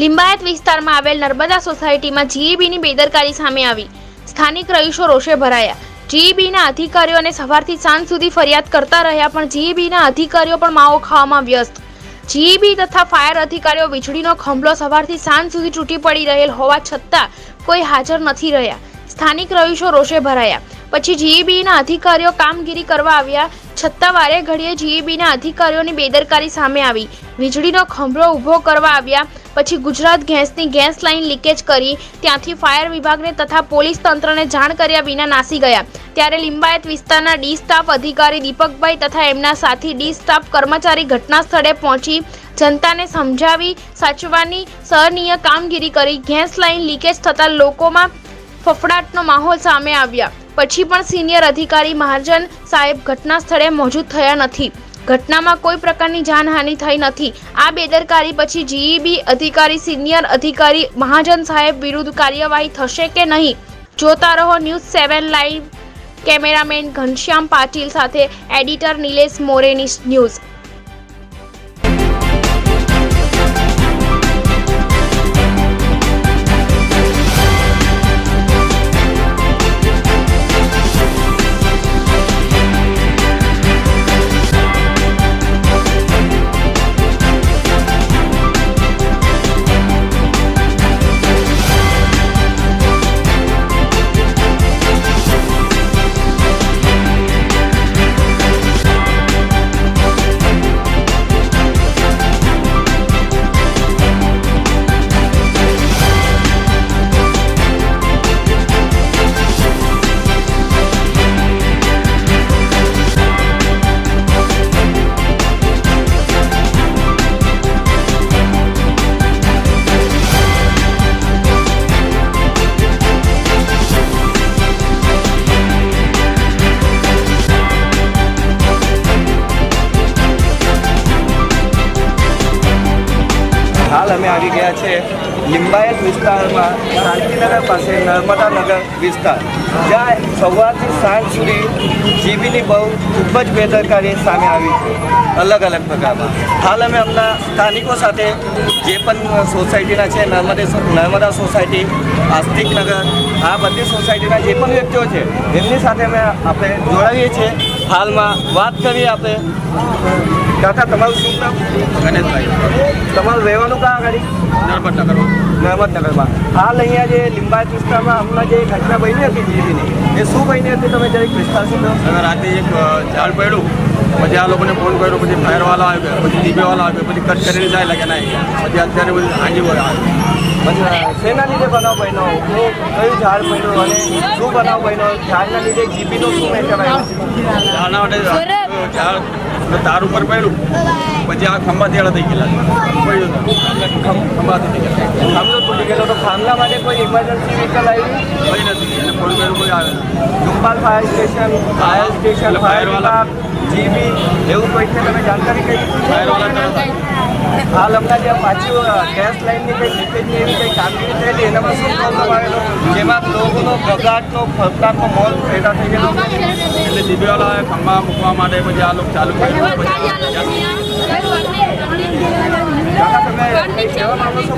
લિંબાયત વિસ્તારમાં આવેલ નર્મદા સોસાયટીમાં જીઈબીની બેદરકારી સામે આવી. સ્થાનિક રહીશો રોષે ભરાયા. જીઈબીના અધિકારીઓને સવારથી સાંજ સુધી ફરિયાદ કરતા રહ્યા, પણ જીઈબીના અધિકારીઓ પણ માવો ખાવામાં વ્યસ્ત. જીઈબી તથા ફાયર અધિકારીઓ વીજળીનો ખંભલો સવારથી સાંજ સુધી તૂટી પડી રહેલ હોવા છતાં કોઈ હાજર નથી રહ્યા. સ્થાનિક રહીશો રોષે ભરાયા. પછી જીઈબીના અધિકારીઓ કામગીરી કરવા આવ્યા. છતાં વારે ઘડીએ જીઈબીના અધિકારીઓની બેદરકારી સામે આવી. વીજળીનો ખંભલો ઊભો કરવા આવ્યા. પછી ગુજરાત ગેસની ગેસ લાઇન લીકેજ કરી ત્યાંથી ફાયર વિભાગને તથા પોલીસ તંત્રને જાણ કર્યા વિના નાસી ગયા. ત્યારે લિંબાયત વિસ્તારના ડી સ્ટાફ અધિકારી દીપકભાઈ તથા એમના સાથી ડી સ્ટાફ કર્મચારી ઘટના સ્થળે પહોંચી જનતાને સમજાવી સાચવવાની સહનીય કામગીરી કરી. ગેસ લાઇન લીકેજ થતાં લોકોમાં ફફડાટનો માહોલ સામે આવ્યા. પછી પણ સિનિયર અધિકારી મહાજન સાહેબ ઘટના સ્થળે મોજૂદ થયા નથી. ઘટનામાં કોઈ પ્રકારની જાનહાનિ થઈ નથી. આ બેદરકારી પછી જીઈબી અધિકારી, સિનિયર અધિકારી, મહાજન સાહેબ વિરુદ્ધ કાર્યવાહી થશે કે નહીં? જોતા રહો news seven live. Cameraman Ghanshyam Patil સાથે એડિટર નિલેશ મોરેની ન્યૂઝ. હાલ અમે આવી ગયા છે લિંબાયત વિસ્તારમાં શાંતિનગર પાસે નર્મદા નગર વિસ્તાર. જ્યાં સવારથી સાંજ સુધી જીબીની બહુ ખૂબ જ બેદરકારી સામે આવી છે અલગ અલગ પ્રકારમાં. હાલ અમે અમના સ્થાનિકો સાથે જે પણ સોસાયટીના છે નર્મદા નર્મદા સોસાયટી આસ્તિક નગર આ બધી સોસાયટીના જે પણ વ્યક્તિઓ છે એમની સાથે અમે આપણે જોડાવીએ છીએ. હાલમાં વાત કરીએ આપણે. કાકા તમારું શું નામ ગણેશભાઈ. તમારું રહેવાનું ક્યાં આગળ? નર્મદનગરમાં નર્મદનગરમાં. હાલ અહીંયા જે લિંબાયત વિસ્તારમાં હમણાં જે ઘટના બની હતી જીવીની એ શું બની હતી તમે જરીક વિસ્તારથી કહો રાતે એક ઝાડ પડ્યું. પછી આ લોકોને ફોન કર્યો પછી ફાયરવાળા આવ્યો પછી ડીબીવાળા આવ્યો પછી કટ કરીને જાય લાગે ના પછી અત્યારે બધું હાજી વળે પછી શેના લીધે બનાવ બન્યો? કયું ઝાડ પડ્યું અને શું બનાવ બન્યો? ઝાડના લીધે જીબીનો શું મેં ઝાડના માટે ઝાડ તાર ઉપર પડ્યું. પછી આ ખંભા તેડા થઈ ગયેલા. પડ્યું ખંભા થઈ ગયા ખંભો તૂટી ગયેલો. તો ખામલા માટે કોઈ ઇમરજન્સી વ્હીકલ આવી? કઈ નથી. એને કોઈ કર્યો કોઈ આવે નથી. Fire station fire station fire વાળા જીબી એવું કોઈને તમે જાણકારી કહી? તરત આવ્યા. હાલ હમણાં જે પાછું ગેસ લાઇનની કંઈ લીકેજની એવી કંઈ કામગીરી થયેલી એનામાં શું પ્રોબ્લેમ આવેલો? જેમાં લોકોનો ગગાટનો ફરતાનો મોલ પેદા થઈ ગયેલો એટલે ડીબીવાળા ખંભા મૂકવા માટે પછી આ લોકો ચાલુ કર્યું. તમે કહેવા માંગો છો.